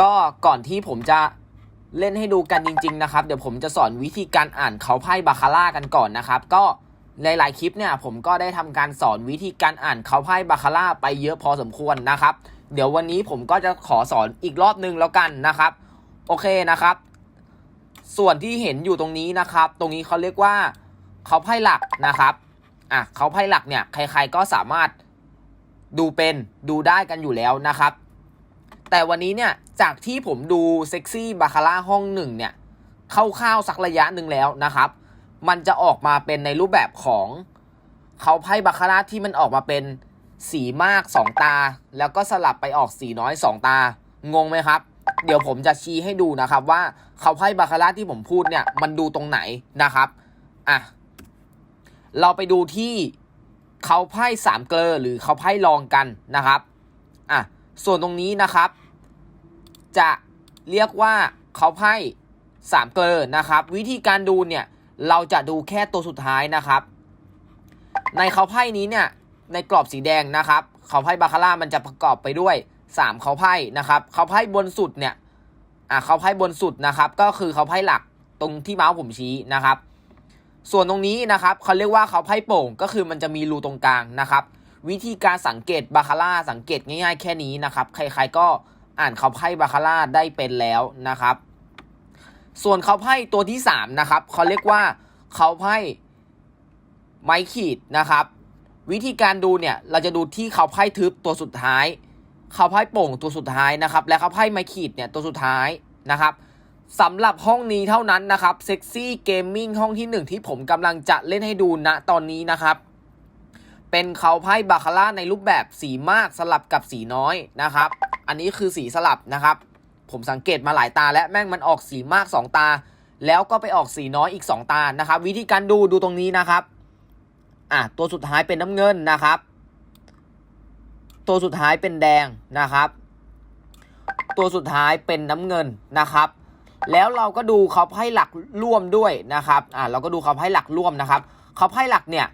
ก็ก่อนที่ผมจะเล่นให้ดูกันจริง ๆ นะครับ เดี๋ยวผมจะสอนวิธีการอ่านเขาไพ่บาคาร่ากันก่อนนะครับ ก็ในหลายคลิปเนี่ยผมก็ได้ทำการสอนวิธีการอ่านเขาไพ่บาคาร่าไปเยอะพอสมควรนะครับ เดี๋ยววันนี้ผมก็จะขอสอนอีกรอบนึงแล้วกันนะครับ โอเคนะครับ ส่วนที่เห็นอยู่ตรงนี้นะครับ ตรงนี้เขาเรียกว่าเขาไพ่หลักนะครับอะเขาไพ่หลักเนี่ยใคร ๆก็สามารถดูเป็นดูได้กันอยู่แล้วนะครับ แต่วันนี้เนี่ยจากที่ผมดูเซ็กซี่บาคาร่าห้องหนึ่งเนี่ยคร่าวๆสักระยะหนึ่งแล้วนะครับ มันจะออกมาเป็นในรูปแบบของเขาไพ่บาคาร่าที่มันออกมาเป็นสีมากสองตา แล้วก็สลับไปออกสีน้อยสองตางงไหมครับ เดี๋ยวผมจะชี้ให้ดูนะครับ ว่าเขาไพ่บาคาร่าที่ผมพูดเนี่ยมันดูตรงไหนนะครับอะเราไปดูที่เขาไพ่สามเกลอหรือเขาไพ่รองกันนะครับอะ ส่วนตรงนี้นะครับ จะเรียกว่าเขาไพ่สามเกลอนะครับ วิธีการดูเนี่ยเราจะดูแค่ตัวสุดท้ายนะครับ ในเขาไพ่นี้เนี่ยในกรอบสีแดงนะครับ เขาไพ่บาคาร่ามันจะประกอบไปด้วย 3 เขาไพ่นะครับ เขาไพ่บนสุดเนี่ยอะเขาไพ่บนสุดนะครับ ก็คือเขาไพ่หลักตรงที่เมาส์ผมชี้นะครับ ส่วนตรงนี้นะครับเขาเรียกว่าเขาไพ่โป่งก็คือมันจะมีรูตรงกลางนะครับ วิธีการสังเกตบาคาร่าสังเกตง่ายๆ แค่นี้นะครับ ใครๆก็อ่านเขาไพ่บาคาร่าได้เป็นแล้วนะครับ ส่วนเขาไพ่ตัวที่3นะครับเขาเรียกว่าเขาไพ่ไม้ขีดนะครับ วิธีการดูเนี่ยเราจะดูที่เขาไพ่ทึบตัวสุดท้าย เขาไพ่โป่งตัวสุดท้ายนะครับ และเขาไพ่ไม้ขีดเนี่ยตัวสุดท้ายนะครับสำหรับห้องนี้เท่านั้นนะครับเซ็กซี่เกมมิ่งห้องที่หนึ่งที่ผมกำลังจะเล่นให้ดูณตอนนี้นะครับ เป็นเขาไพ่บาคาร่าในรูปแบบสีมากสลับกับสีน้อยนะครับ อันนี้คือสีสลับนะครับ ผมสังเกตมาหลายตาและแม่งมันออกสีมาก 2 ตา แล้วก็ไปออกสีน้อยอีก 2 ตานะครับ วิธีการดูดูตรงนี้นะครับอะตัวสุดท้ายเป็นน้ำเงินนะครับ ตัวสุดท้ายเป็นแดงนะครับ ตัวสุดท้ายเป็นน้ำเงินนะครับแล้วเราก็ดูเขาไพ่หลักร่วมด้วยนะครับ อะเราก็ดูเขาไพ่หลักร่วมนะครับ เขาไพ่หลักเนี่ย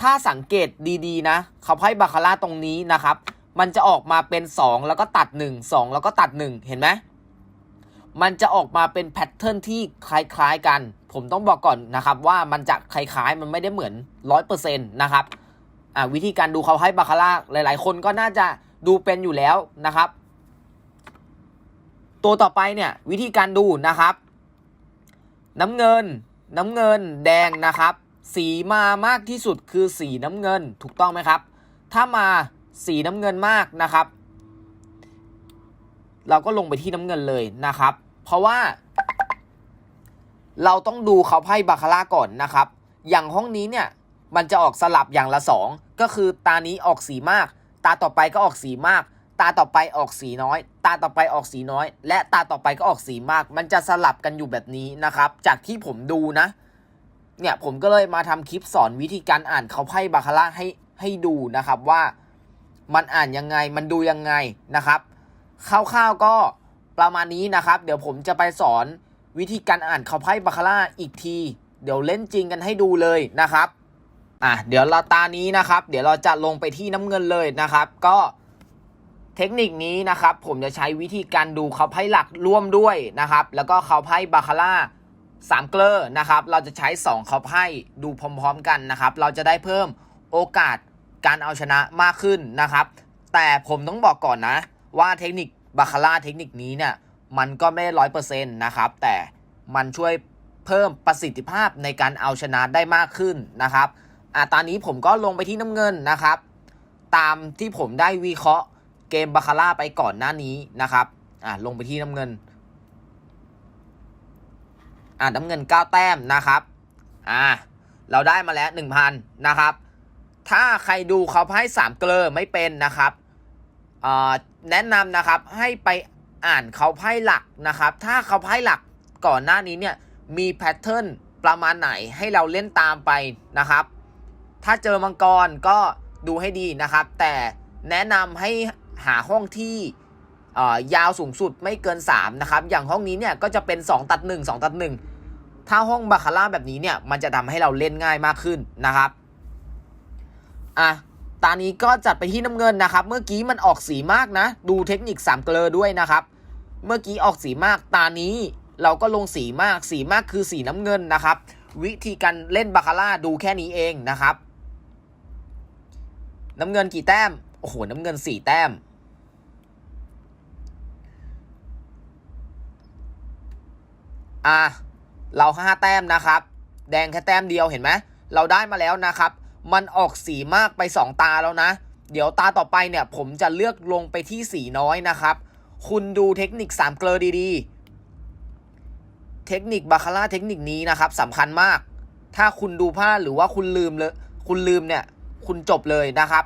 ถ้าสังเกตดีๆนะเขาไพ่บาคาร่าตรงนี้นะครับ มันจะออกมาเป็น 2 แล้วก็ตัด 1 2 แล้วก็ตัด 1 เห็นไหมมันจะออกมาเป็นแพทเทิร์นที่คล้าย ๆ กัน ผมต้องบอกก่อนนะครับว่ามันจะคล้ายๆ มันไม่ได้เหมือน 100%นะครับวิธีการดูเขาให้บาคาร่าหลาย ๆ คนก็น่าจะดูเป็นอยู่แล้วนะครับ ตัวต่อไปเนี่ยวิธีการดูนะครับ น้ำเงิน น้ำเงินแดงนะครับ สีมามากที่สุดคือสีน้ำเงินถูกต้องไหมครับ ถ้ามาสีน้ำเงินมากนะครับ เราก็ลงไปที่น้ำเงินเลยนะครับ เพราะว่า เราต้องดูเขาไพ่บาคาร่าก่อนนะครับ อย่างห้องนี้เนี่ยมันจะออกสลับอย่างละสองก็คือตานี้ออกสีมาก ตาต่อไปก็ออกสีมาก ตาต่อไปออกสีน้อย ตาต่อไปออกสีน้อย และตาต่อไปก็ออกสีมาก มันจะสลับกันอยู่แบบนี้นะครับ จากที่ผมดูนะ เนี่ยผมก็เลยมาทำคลิปสอนวิธีการอ่านเขาไพ่บาคาร่าให้ให้ดูนะครับว่ามันอ่านยังไงมันดูยังไงนะครับคร่าวๆก็ประมาณนี้นะครับ เดี๋ยวผมจะไปสอนวิธีการอ่านเขาไพ่บาคาร่าอีกที เดี๋ยวเล่นจริงกันให้ดูเลยนะครับอะเดี๋ยวเราตานี้นะครับ เดี๋ยวเราจะลงไปที่น้ำเงินเลยนะครับ ก็เทคนิคนี้นะครับ ผมจะใช้วิธีการดูเขาไพ่หลักร่วมด้วยนะครับ แล้วก็เขาไพ่บาคาร่า สามเกลอนะครับ เราจะใช้2เขาไพ่ดูพร้อมๆกันนะครับ เราจะได้เพิ่มโอกาสการเอาชนะมากขึ้นนะครับ แต่ผมต้องบอกก่อนนะ ว่าเทคนิคบาคาร่าเทคนิคนี้เนี่ยมันก็ไม่ร้อยเปอร์เซ็นต์นะครับ แต่มันช่วยเพิ่มประสิทธิภาพในการเอาชนะได้มากขึ้นนะครับอะตอนนี้ผมก็ลงไปที่น้ำเงินนะครับ ตามที่ผมได้วิเคราะห์เกมบาคาร่าไปก่อนหน้านี้นะครับอะลงไปที่น้ำเงิน อ่าน้ำเงิน 9 แต้มนะครับ อ่า เราได้มาแล้ว 1,000 นะครับ ถ้าใครดูเขาไพ่สามเกลอไม่เป็นนะครับอ่อแนะนำนะครับให้ไปอ่านเขาไพ่หลักนะครับ ถ้าเขาไพ่หลักก่อนหน้านี้เนี่ยมีแพทเทิร์นประมาณไหนให้เราเล่นตามไปนะครับ ถ้าเจอมังกรก็ดูให้ดีนะครับ แต่แนะนำให้หาห้องที่ ยาวสูงสุดไม่เกิน 3 นะครับ อย่างห้องนี้เนี่ยก็จะเป็น 2 ตัด 1 2 ตัด 1 ถ้าห้องบาคาร่าแบบนี้เนี่ยมันจะทำให้เราเล่นง่ายมากขึ้นนะครับอะตอนนี้ก็จัดไปที่น้ำเงินนะครับ เมื่อกี้มันออกสีมากนะ ดูเทคนิค3เกลอด้วยนะครับ เมื่อกี้ออกสีมากตานี้เราก็ลงสีมากสีมากคือสีน้ำเงินนะครับ วิธีการเล่นบาคาร่าดูแค่นี้เองนะครับ น้ำเงินกี่แต้มโอ้โหน้ำเงินสี่แต้ม อะเราห้าแต้มนะครับ แดงแค่แต้มเดียวเห็นไหมเราได้มาแล้วนะครับ มันออกสีมากไปสองตาแล้วนะ เดี๋ยวตาต่อไปเนี่ย ผมจะเลือกลงไปที่สีน้อยนะครับ คุณดูเทคนิคสามเกลอดีๆ เทคนิคบาคาร่าเทคนิคนี้นะครับสำคัญมาก ถ้าคุณดูพลาดหรือว่าคุณลืมเลยคุณลืมเนี่ย คุณจบเลยนะครับ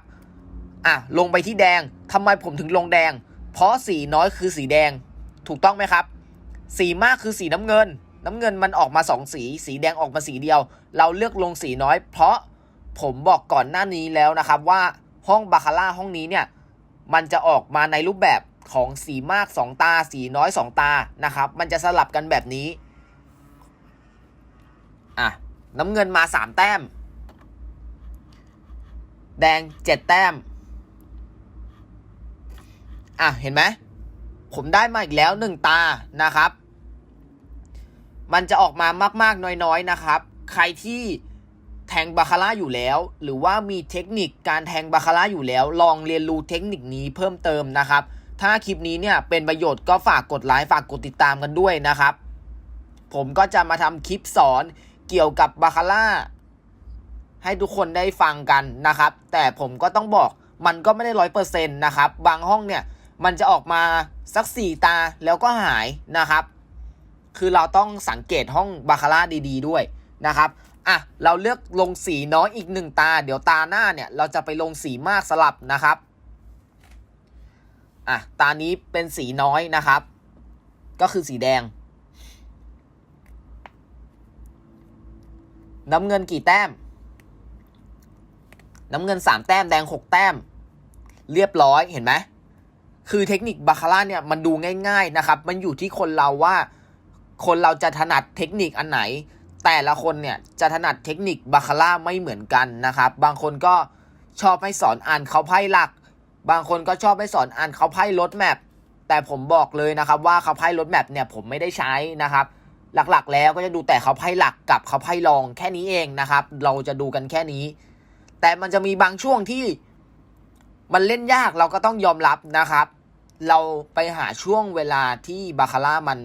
อะลงไปที่แดงทำไมผมถึงลงแดง เพราะสีน้อยคือสีแดง ถูกต้องไหมครับ สีมากคือสีน้ำเงิน น้ำเงินมันออกมาสองสี สีแดงออกมาสีเดียว เราเลือกลงสีน้อย เพราะผมบอกก่อนหน้านี้แล้วนะครับว่าห้องบาคาร่าห้องนี้เนี่ยมันจะออกมาในรูปแบบของสีมาก 2 ตา สีน้อย 2 ตานะครับ มันจะสลับกันแบบนี้ อะ น้ำเงินมา 3 แต้ม แดง 7 แต้ม อะ เห็นไหม ผมได้มาอีกแล้วหนึ่งตานะครับ มันจะออกมามาก ๆ น้อย ๆ นะครับ ใครที่แทงบาคาร่าอยู่แล้ว หรือว่ามีเทคนิคการแทงบาคาร่าอยู่แล้ว ลองเรียนรู้เทคนิคนี้เพิ่มเติมนะครับ ถ้าคลิปนี้เนี่ยเป็นประโยชน์ก็ฝากกดไลค์ฝากกดติดตามกันด้วยนะครับ ผมก็จะมาทำคลิปสอนเกี่ยวกับบาคาร่าให้ทุกคนได้ฟังกันนะครับ แต่ผมก็ต้องบอกมันก็ไม่ได้ร้อยเปอร์เซ็นต์นะครับ บางห้องเนี่ยมันจะออกมาสักสี่ตาแล้วก็หายนะครับ คือเราต้องสังเกตห้องบาคาร่าดี ๆ ด้วยนะครับอะเราเลือกลงสีน้อยอีกหนึ่งตา เดี๋ยวตาหน้าเนี่ยเราจะไปลงสีมากสลับนะครับอะตานี้เป็นสีน้อยนะครับ ก็คือสีแดง น้ำเงินกี่แต้ม น้ำเงินสามแต้มแดงหกแต้ม เรียบร้อยเห็นไหมคือเทคนิคบาคาร่าเนี่ยมันดูง่าย ๆนะครับ มันอยู่ที่คนเราว่า คนเราจะถนัดเทคนิคอันไหน แต่ละคนเนี่ยจะถนัดเทคนิคบาคาร่าไม่เหมือนกันนะครับ บางคนก็ชอบให้สอนอ่านเขาไพ่หลัก บางคนก็ชอบให้สอนอ่านเขาไพ่รถแมพแต่ผมบอกเลยนะครับว่าเขาไพ่รถแมพเนี่ยผมไม่ได้ใช้นะครับ หลักๆ แล้วก็จะดูแต่เขาไพ่หลักกับเขาไพ่รองแค่นี้เองนะครับ เราจะดูกันแค่นี้ แต่มันจะมีบางช่วงที่มันเล่นยากเราก็ต้องยอมรับนะครับ เราไปหาช่วงเวลาที่บาคาร่ามัน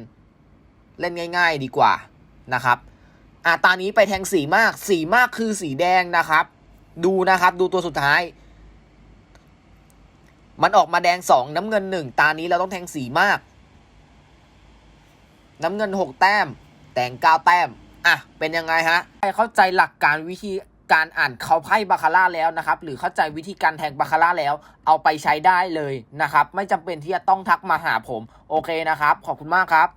เล่นง่าย ๆ ดีกว่านะครับอะตานี้ไปแทงสีมาก สีมากคือสีแดงนะครับ ดูนะครับ ดูตัวสุดท้าย มันออกมาแดงสองน้ำเงินหนึ่งตานี้เราต้องแทงสีมาก น้ำเงินหกแต้ม แดงเก้าแต้มอะเป็นยังไงฮะเข้าใจหลักการวิธีการอ่านเขาไพ่บาคาร่าแล้วนะครับ หรือเข้าใจวิธีการแทงบาคาร่าแล้ว เอาไปใช้ได้เลยนะครับ ไม่จำเป็นที่จะต้องทักมาหาผม โอเคนะครับ ขอบคุณมากครับ